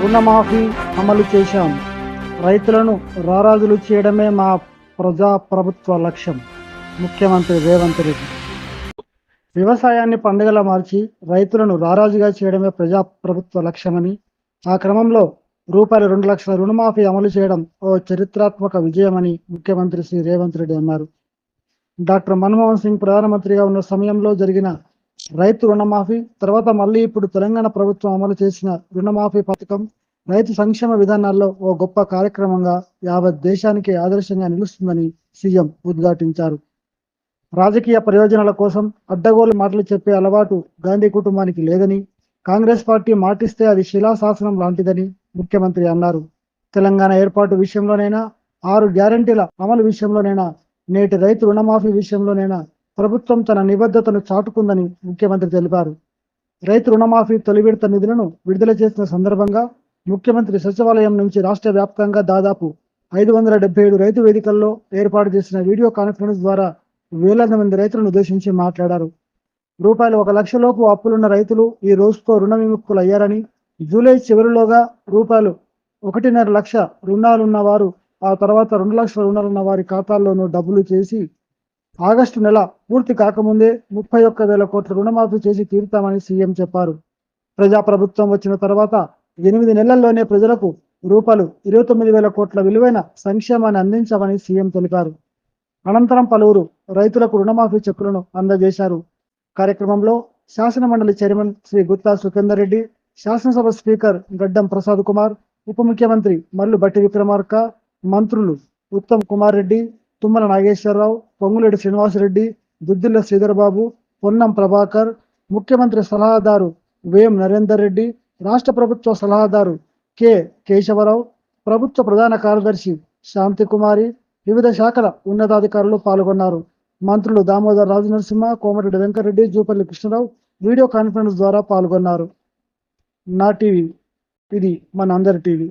రుణమాఫీ అమలు చేశాం. రైతులను రారాజులు చేయడమే మా ప్రజా ప్రభుత్వ లక్ష్యం. ముఖ్యమంత్రి రేవంత్ రెడ్డి. వ్యవసాయాన్ని పండుగలా మార్చి రైతులను రారాజుగా చేయడమే ప్రజా ప్రభుత్వ లక్ష్యమని ఆ క్రమంలో రూపాయలు రెండు లక్షల రుణమాఫీ అమలు చేయడం ఓ చరిత్రాత్మక విజయమని ముఖ్యమంత్రి శ్రీ రేవంత్ రెడ్డి అన్నారు. డాక్టర్ మన్మోహన్ సింగ్ ప్రధానమంత్రిగా ఉన్న సమయంలో జరిగిన రైతు రుణమాఫీ తర్వాత మళ్ళీ ఇప్పుడు తెలంగాణ ప్రభుత్వం అమలు చేసిన రుణమాఫీ పథకం రైతు సంక్షేమ విధానాల్లో ఓ గొప్ప కార్యక్రమంగా యావత్ దేశానికి ఆదర్శంగా నిలుస్తుందని సీఎం ఉద్ఘాటించారు. రాజకీయ ప్రయోజనాల కోసం అడ్డగోలు మాటలు చెప్పే అలవాటు గాంధీ కుటుంబానికి లేదని కాంగ్రెస్ పార్టీ మాటిస్తే అది శిలాశాసనం లాంటిదని ముఖ్యమంత్రి అన్నారు. తెలంగాణ ఏర్పాటు విషయంలోనైనా ఆరు గ్యారంటీల అమలు విషయంలోనైనా నేటి రైతు రుణమాఫీ విషయంలోనైనా ప్రభుత్వం తన నిబద్ధతను చాటుకుందని ముఖ్యమంత్రి తెలిపారు. రైతు రుణమాఫీ తొలి విడత నిధులను విడుదల చేసిన సందర్భంగా ముఖ్యమంత్రి సచివాలయం నుంచి రాష్ట్ర వ్యాప్తంగా దాదాపు ఐదు వందల డెబ్బై ఏడు రైతు వేదికల్లో ఏర్పాటు చేసిన వీడియో కాన్ఫరెన్స్ ద్వారా వేలాది మంది రైతులను ఉద్దేశించి మాట్లాడారు. రూపాయలు ఒక లక్ష లోపు అప్పులున్న రైతులు ఈ రోజుతో రుణ విముక్తులు అయ్యారని జూలై చివరిలోగా రూపాయలు ఒకటిన్నర లక్ష రుణాలున్న వారు ఆ తర్వాత రెండు లక్షల రుణాలున్న వారి ఖాతాల్లోనూ డబ్బులు చేసి ఆగస్టు నెల పూర్తి కాకముందే ముప్పై ఒక్క వేల కోట్ల రుణమాఫీ చేసి తీరుతామని సీఎం చెప్పారు. ప్రజాప్రభుత్వం వచ్చిన తర్వాత ఎనిమిది నెలల్లోనే ప్రజలకు రూపాయలు ఇరవై తొమ్మిది వేల కోట్ల విలువైన సంక్షేమాన్ని అందించామని సీఎం తెలిపారు. అనంతరం పలువురు రైతులకు రుణమాఫీ చెక్కులను అందజేశారు. కార్యక్రమంలో శాసన మండలి చైర్మన్ శ్రీ గుత్తా సుఖేందర్ రెడ్డి శాసనసభ స్పీకర్ గడ్డం ప్రసాద్ కుమార్ ఉప ముఖ్యమంత్రి మల్లు బట్టి విక్రమార్క మంత్రులు ఉత్తమ్ కుమార్ రెడ్డి తుమ్మల నాగేశ్వరరావు పొంగులేటి శ్రీనివాసరెడ్డి దుద్దిల్ల శ్రీధర్బాబు పొన్నం ప్రభాకర్ ముఖ్యమంత్రి సలహాదారు వేం నరేందర్ రెడ్డి రాష్ట్ర ప్రభుత్వ సలహాదారు కె. కేశవరావు ప్రభుత్వ ప్రధాన కార్యదర్శి శాంతి కుమారి వివిధ శాఖల ఉన్నతాధికారులు పాల్గొన్నారు. మంత్రులు దామోదర్ రాజనరసింహ కోమటిరెడ్డి వెంకటరెడ్డి జూపల్లి కృష్ణరావు వీడియో కాన్ఫరెన్స్ ద్వారా పాల్గొన్నారు. నా టీవీ. ఇది మన అందరి టీవీ.